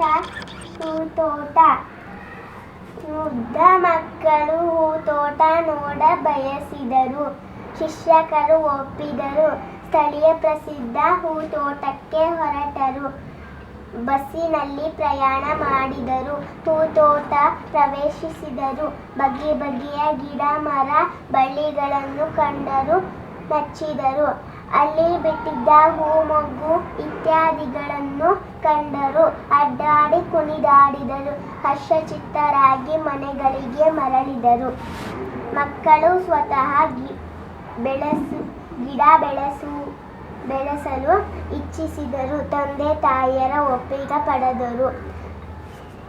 ಹೂತೋಟ. ಮುಗ್ಧ ಮಕ್ಕಳು ಹೂತೋಟ ನೋಡ ಬಯಸಿದರು. ಶಿಕ್ಷಕರು ಒಪ್ಪಿದರು. ಸ್ಥಳೀಯ ಪ್ರಸಿದ್ಧ ಹೂತೋಟಕ್ಕೆ ಹೊರಟರು. ಬಸ್ಸಿನಲ್ಲಿ ಪ್ರಯಾಣ ಮಾಡಿದರು. ಹೂತೋಟ ಪ್ರವೇಶಿಸಿದರು. ಬಗೆ ಬಗೆಯ ಗಿಡ ಮರ ಬಳ್ಳಿಗಳನ್ನು ಕಂಡರು ಮೆಚ್ಚಿದರು ಅಲ್ಲಿ ಬಿಟ್ಟಿದ್ದ ಹೂ ಮೊಗ್ಗು ಇತ್ಯಾದಿಗಳನ್ನು ಕಂಡರು. ಅಡ್ಡಾಡಿ ಕುಣಿದಾಡಿದರು. ಹರ್ಷಚಿತ್ತರಾಗಿ ಮನೆಗಳಿಗೆ ಮರಳಿದರು. ಮಕ್ಕಳು ಸ್ವತಃ ಗಿ, ಬೆಳೆಸು, ಗಿಡ ಬೆಳೆಸು, ಬೆಳೆಸಲು ಇಚ್ಛಿಸಿದರು. ತಂದೆ, ತಾಯಿಯರ ಒಪ್ಪಿಗೆ ಪಡೆದರು.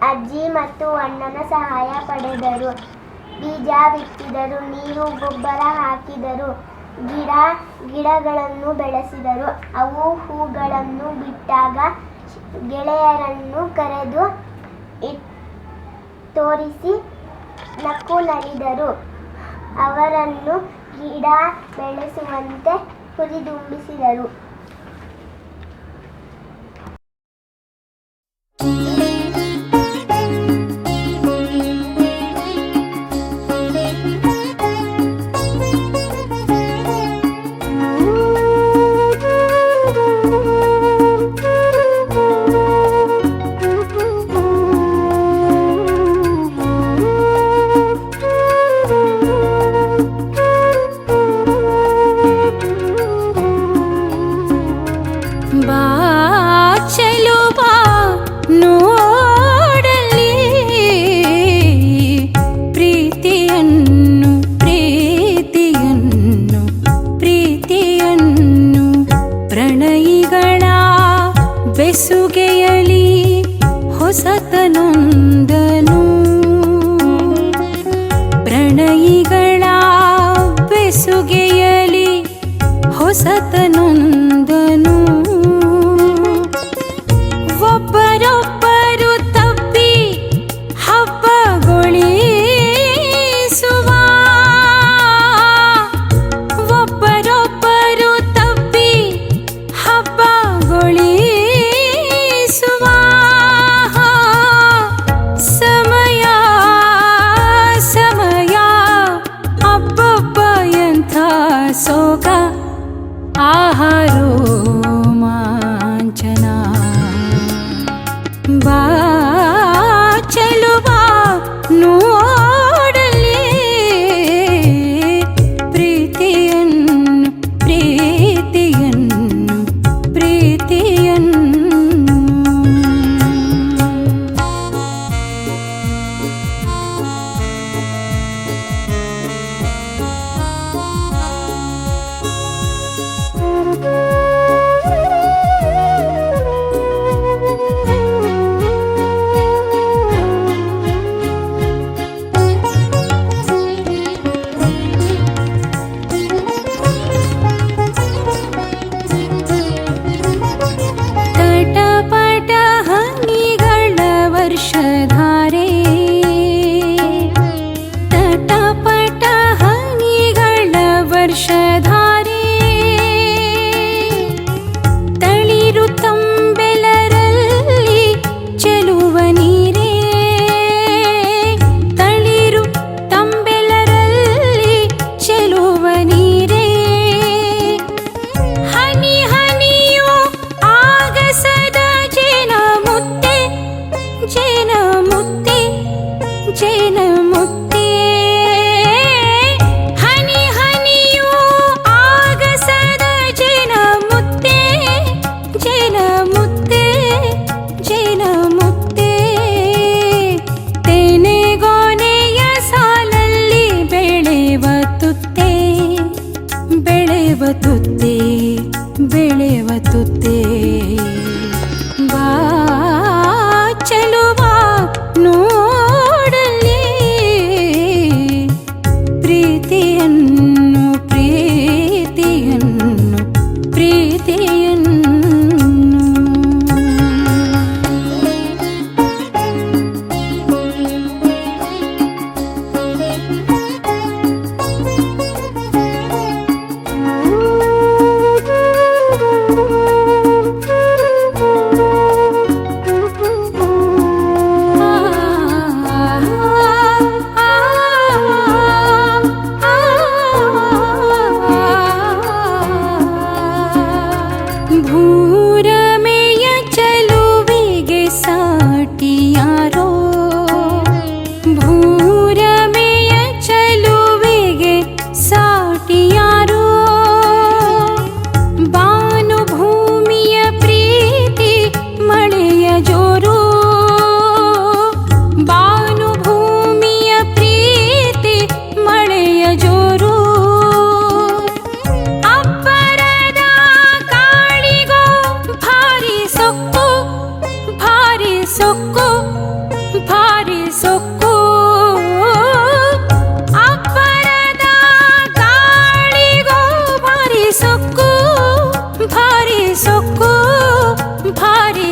ಅಜ್ಜಿ ಮತ್ತು ಅಣ್ಣನ ಸಹಾಯ ಪಡೆದರು. ಬೀಜ ಬಿತ್ತಿದರು. ನೀರು, ಗೊಬ್ಬರ ಹಾಕಿದರು. ಗಿಡ, ಗಿಡಗಳನ್ನು ಬೆಳೆಸಿದರು. ಅವು ಹೂಗಳನ್ನು ಬಿಟ್ಟಾಗ ಗೆಳೆಯರನ್ನು ಕರೆದು ತೋರಿಸಿ ನಕ್ಕು ನಲಿದರು ಅವರನ್ನು ಗಿಡ ಬೆಳೆಸುವಂತೆ ಹುರಿದುಂಬಿಸಿದರು. ಪ್ರಣಯಿಗಳ ಬೆಸುಗೆಯಲಿ ಹೊಸತನೊಂದನು आहा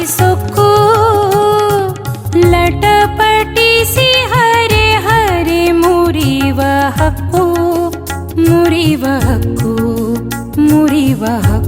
సొక్కు లటపటిసి హరే హరే మురివ హక్కు మురివ హక్కు మురివ హక్కు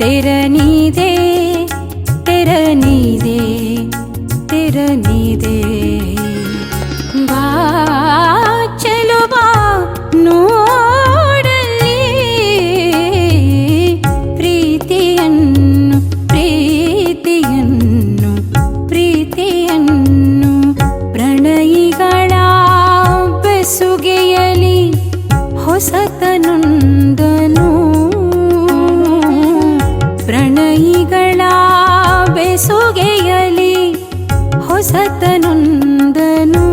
திறநீதே திறநீதே திறநீதே సతనుందను